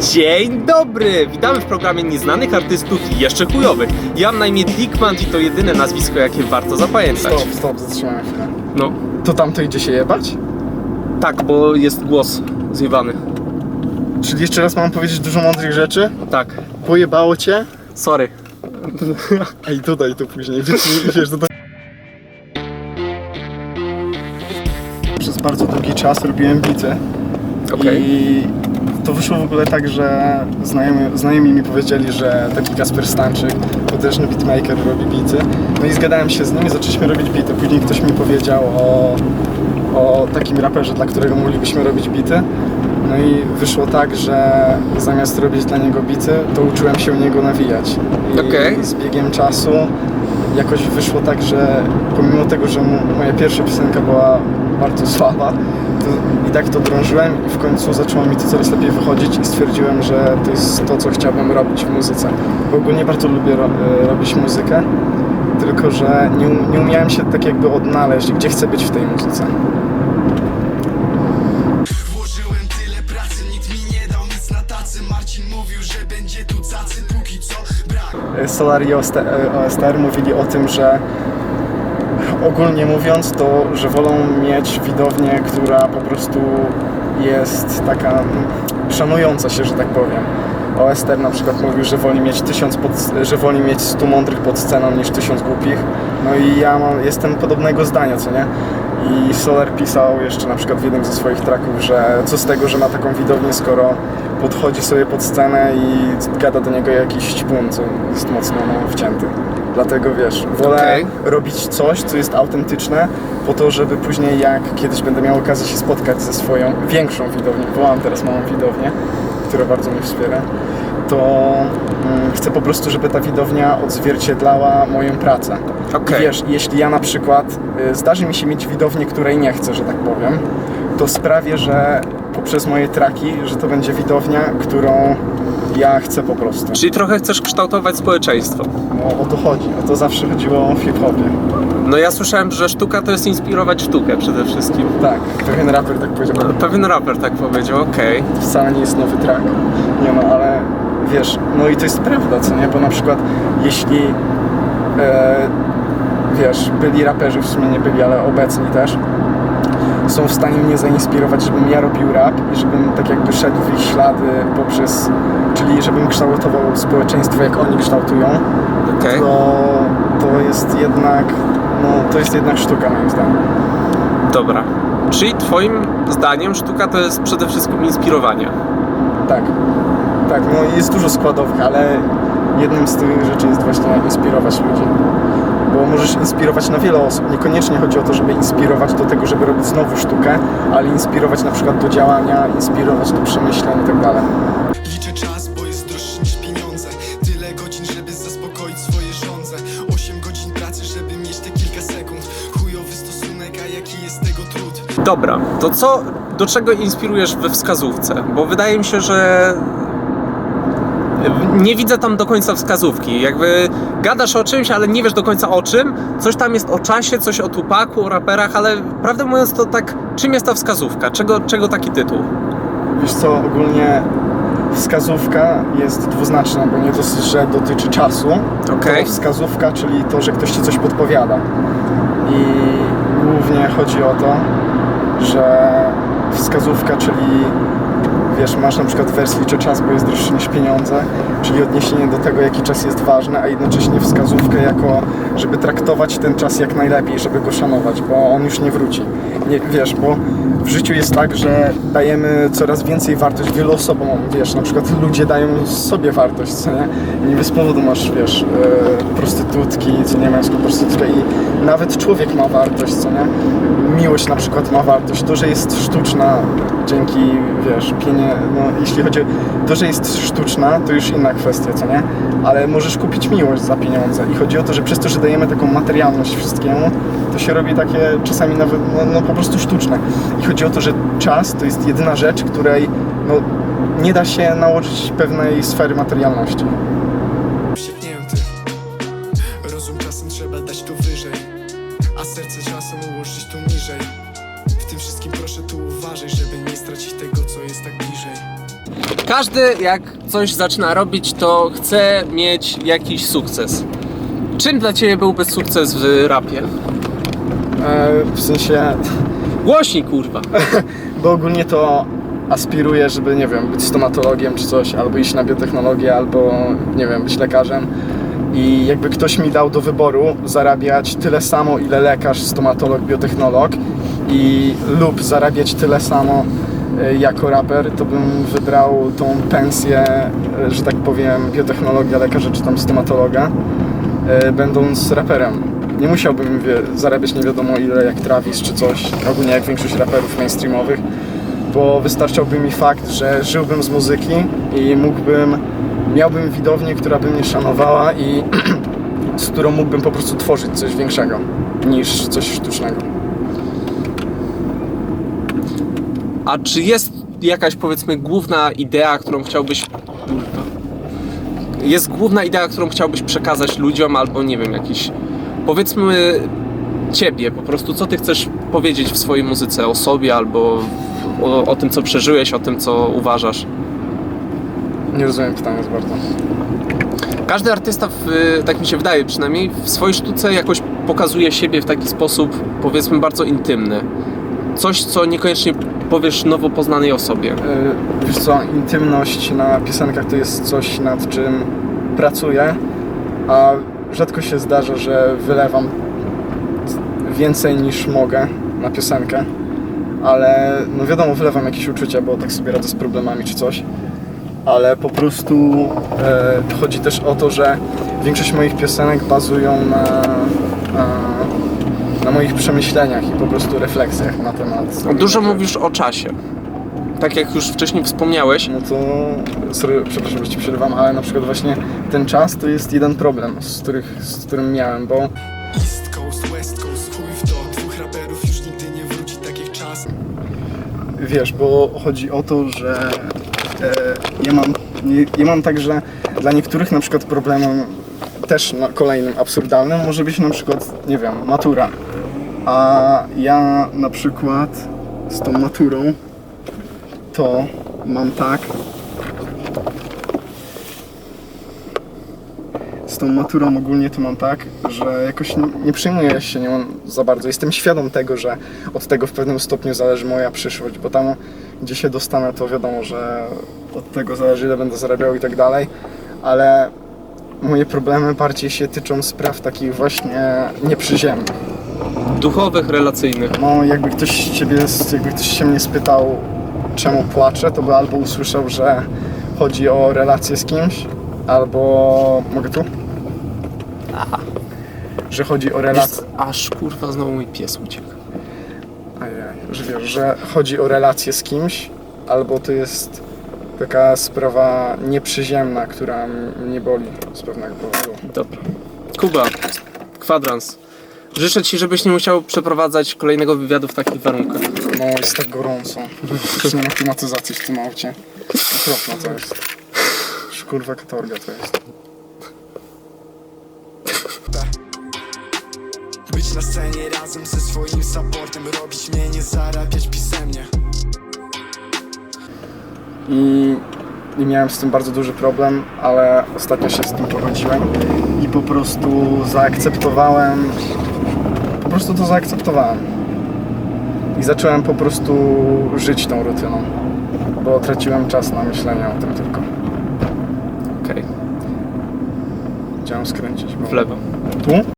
Dzień dobry! Witamy w programie Nieznanych Artystów i jeszcze chujowych. Ja mam na imię Dickman i to jedyne nazwisko, jakie warto zapamiętać. Stop, stop, zatrzymaj chwilę. No, To tamto idzie się jebać? tak, bo jest głos zjebany. Czyli jeszcze raz mam powiedzieć dużo mądrych rzeczy? Tak, Pojebało cię? sorry. A i dodaj to później, wiesz, wiesz dodaj. Przez bardzo długi czas robiłem bity. Okej. I to wyszło w ogóle tak, że znajomi, znajomi mi powiedzieli, że taki Kasper Stanczyk, potężny beatmaker robi bity. No i zgadałem się z nim i zaczęliśmy robić bity. Później ktoś mi powiedział o, o takim raperze, dla którego moglibyśmy robić bity. No i wyszło tak, że zamiast robić dla niego bity, to uczyłem się u niego nawijać. I Okej. z biegiem czasu jakoś wyszło tak, że pomimo tego, że moja pierwsza piosenka była bardzo słaba, i tak to drążyłem i w końcu zaczęło mi to coraz lepiej wychodzić i stwierdziłem, że to jest to, co chciałbym robić w muzyce. Bo ogólnie bardzo lubię ro- e, robić muzykę, tylko że nie, um- nie umiałem się tak jakby odnaleźć, gdzie chcę być w tej muzyce. Włożyłem tyle pracy, nikt mi nie dał nic na tacy Marcin mówił, że będzie tu cacy, co brak E, e, OSTR mówili o tym, że ogólnie mówiąc to, że wolą mieć widownię, która po prostu jest taka szanująca się, że tak powiem. OSTR na przykład mówił, że woli mieć tysiąc pod, że woli mieć 100 mądrych pod sceną niż tysiąc głupich. No i ja mam, jestem podobnego zdania, co nie? I Solar pisał jeszcze na przykład w jednym ze swoich tracków, że co z tego, że ma taką widownię, skoro podchodzi sobie pod scenę i gada do niego jakiś ćpun, co jest mocno no, wcięty. Dlatego wiesz, wolę Okej. robić coś, co jest autentyczne, po to, żeby później jak kiedyś będę miał okazję się spotkać ze swoją większą widownią, bo mam teraz małą widownię, która bardzo mnie wspiera, to mm, chcę po prostu, żeby ta widownia odzwierciedlała moją pracę. I wiesz, jeśli ja na przykład y, zdarzy mi się mieć widownię, której nie chcę, że tak powiem, to sprawię, że poprzez moje traki, że to będzie widownia, którą ja chcę po prostu. Czyli trochę chcesz kształtować społeczeństwo. No, o to chodzi. O to zawsze chodziło w hip-hopie. No ja słyszałem, że sztuka to jest inspirować sztukę przede wszystkim. Tak, pewien raper tak powiedział. Pewien raper tak powiedział, okej. To wcale nie jest nowy track. Nie no, ale wiesz, no i to jest prawda, co nie? Bo na przykład jeśli e, wiesz, byli raperzy, w sumie nie byli, ale obecni też, są w stanie mnie zainspirować, żebym ja robił rap i żebym tak jakby szedł w ich ślady poprzez, czyli żebym kształtował społeczeństwo, jak oni kształtują, Okej. to, to jest jednak, no to jest jednak sztuka moim zdaniem. Dobra. Czyli twoim zdaniem sztuka to jest przede wszystkim inspirowanie. Tak, tak, no jest dużo składowych, ale jednym z tych rzeczy jest właśnie inspirować ludzi. Bo możesz inspirować na wiele osób. Niekoniecznie chodzi o to, żeby inspirować do tego, żeby robić znowu sztukę, ale inspirować na przykład do działania, inspirować do przemyśleń i tak dalej. Liczę czas, bo jest droższy niż pieniądze Tyle godzin, żeby zaspokoić swoje żądze 8 godzin pracy, żeby mieć te kilka sekund Chujowy stosunek, a jaki jest tego trud Dobra, to co, do czego inspirujesz we wskazówce? Bo wydaje mi się, że nie widzę tam do końca wskazówki. Jakby gadasz o czymś, ale nie wiesz do końca o czym. Coś tam jest o czasie, coś o Tupaku, o raperach, ale prawdę mówiąc to tak, czym jest ta wskazówka? Czego, czego taki tytuł? Wiesz co, ogólnie wskazówka jest dwuznaczna, bo nie dosyć, że dotyczy czasu, Okej. to wskazówka, czyli to, że ktoś ci coś podpowiada. I głównie chodzi o to, że wskazówka, czyli wiesz, masz na przykład wers liczy czas, bo jest droższy niż pieniądze, czyli odniesienie do tego, jaki czas jest ważny, a jednocześnie wskazówkę jako, żeby traktować ten czas jak najlepiej, żeby go szanować, bo on już nie wróci. Nie, wiesz, bo w życiu jest tak, że dajemy coraz więcej wartość wielu osobom, wiesz, na przykład ludzie dają sobie wartość, co nie? Nie bez powodu masz, wiesz, e, prostytutki, co nie, męską prostytutkę i nawet człowiek ma wartość, co nie? Miłość na przykład ma wartość, to, że jest sztuczna dzięki, wiesz, pienie, no jeśli chodzi to, że jest sztuczna, to już inna kwestia, co nie? Ale możesz kupić miłość za pieniądze i chodzi o to, że przez to, że dajemy taką materialność wszystkiemu, to się robi takie czasami nawet, no, no po prostu sztuczne. I chodzi o to, że czas to jest jedyna rzecz, której, no, nie da się nałożyć pewnej sfery materialności. Rozum czasem trzeba dać tu wyżej A serce czasem ułożyć tu niżej W tym wszystkim proszę tu uważaj, żeby nie stracić tego, co jest tak bliżej Każdy jak coś zaczyna robić, to chce mieć jakiś sukces. Czym dla Ciebie byłby sukces w rapie? E, w sensie, Głośniej kurwa. bo ogólnie to aspiruję, żeby, nie wiem, być stomatologiem czy coś, albo iść na biotechnologię, albo, nie wiem, być lekarzem. I jakby ktoś mi dał do wyboru zarabiać tyle samo, ile lekarz, stomatolog, biotechnolog i lub zarabiać tyle samo e, jako raper, to bym wybrał tą pensję, e, że tak powiem, biotechnologia, lekarza czy tam stomatologa, e, będąc raperem. Nie musiałbym wie, zarabiać nie wiadomo ile jak Travis czy coś, ogólnie jak większość raperów mainstreamowych, bo wystarczałby mi fakt, że żyłbym z muzyki i mógłbym, miałbym widownię, która by mnie szanowała i z którą mógłbym po prostu tworzyć coś większego niż coś sztucznego. A czy jest jakaś powiedzmy główna idea, którą chciałbyś. Jest główna idea, którą chciałbyś przekazać ludziom, albo nie wiem, jakiś. Powiedzmy ciebie, po prostu co ty chcesz powiedzieć w swojej muzyce o sobie, albo o, o tym, co przeżyłeś, o tym, co uważasz. Nie rozumiem pytania za bardzo. Każdy artysta, w, tak mi się wydaje przynajmniej, w swojej sztuce jakoś pokazuje siebie w taki sposób, powiedzmy, bardzo intymny. Coś, co niekoniecznie powiesz nowo poznanej osobie. Yy, Wiesz co, intymność na piosenkach to jest coś, nad czym pracuję, a rzadko się zdarza, że wylewam więcej niż mogę na piosenkę, ale no wiadomo, wylewam jakieś uczucia, bo tak sobie radzę z problemami czy coś, ale po prostu e, chodzi też o to, że większość moich piosenek bazują na, na, na moich przemyśleniach i po prostu refleksjach na temat. Dużo mówisz o czasie. Tak jak już wcześniej wspomniałeś, No to, sorry, przepraszam, że ci przerywam, ale na przykład właśnie ten czas to jest jeden problem, z, których, z którym miałem, bo East Coast, West Coast, chuj w to Dwóch raperów już nigdy nie wróci tak jak czas wiesz, bo chodzi o to, że e, ja, mam, nie, ja mam tak, że dla niektórych na przykład problemem też no, kolejnym absurdalnym może być na przykład, nie wiem, matura. A ja na przykład z tą maturą to mam tak, z tą maturą ogólnie to mam tak, że jakoś nie, nie przejmuję się nią za bardzo. Jestem świadom tego, że od tego w pewnym stopniu zależy moja przyszłość, bo tam gdzie się dostanę, to wiadomo, że od tego zależy ile będę zarabiał i tak dalej, ale moje problemy bardziej się tyczą spraw takich właśnie nieprzyziemnych. duchowych, relacyjnych. No jakby ktoś ciebie, jakby ktoś się mnie spytał czemu płaczę, to by albo usłyszał, że chodzi o relację z kimś, albo... mogę tu? Że chodzi o relację... Jest, aż kurwa znowu mój pies uciekł. Ajaj, że wiesz, że chodzi o relację z kimś, albo to jest taka sprawa nieprzyziemna, która mnie boli z pewnego powodu. Dobra. Kuba, kwadrans. Życzę Ci, żebyś nie musiał przeprowadzać kolejnego wywiadu w takich warunkach. No jest tak gorąco. Już nie ma klimatyzacji w tym aucie. Okropne to jest. Już Kurwa katorga to jest. Być na scenie razem ze swoim supportem Robić mnie, nie zarabiać pisemnie I, I miałem z tym bardzo duży problem, ale ostatnio się z tym pogodziłem i po prostu zaakceptowałem. Po prostu to zaakceptowałem. I zacząłem po prostu żyć tą rutyną, bo traciłem czas na myślenie o tym tylko. Okej, Chciałem skręcić. Bo... w lewo. Tu?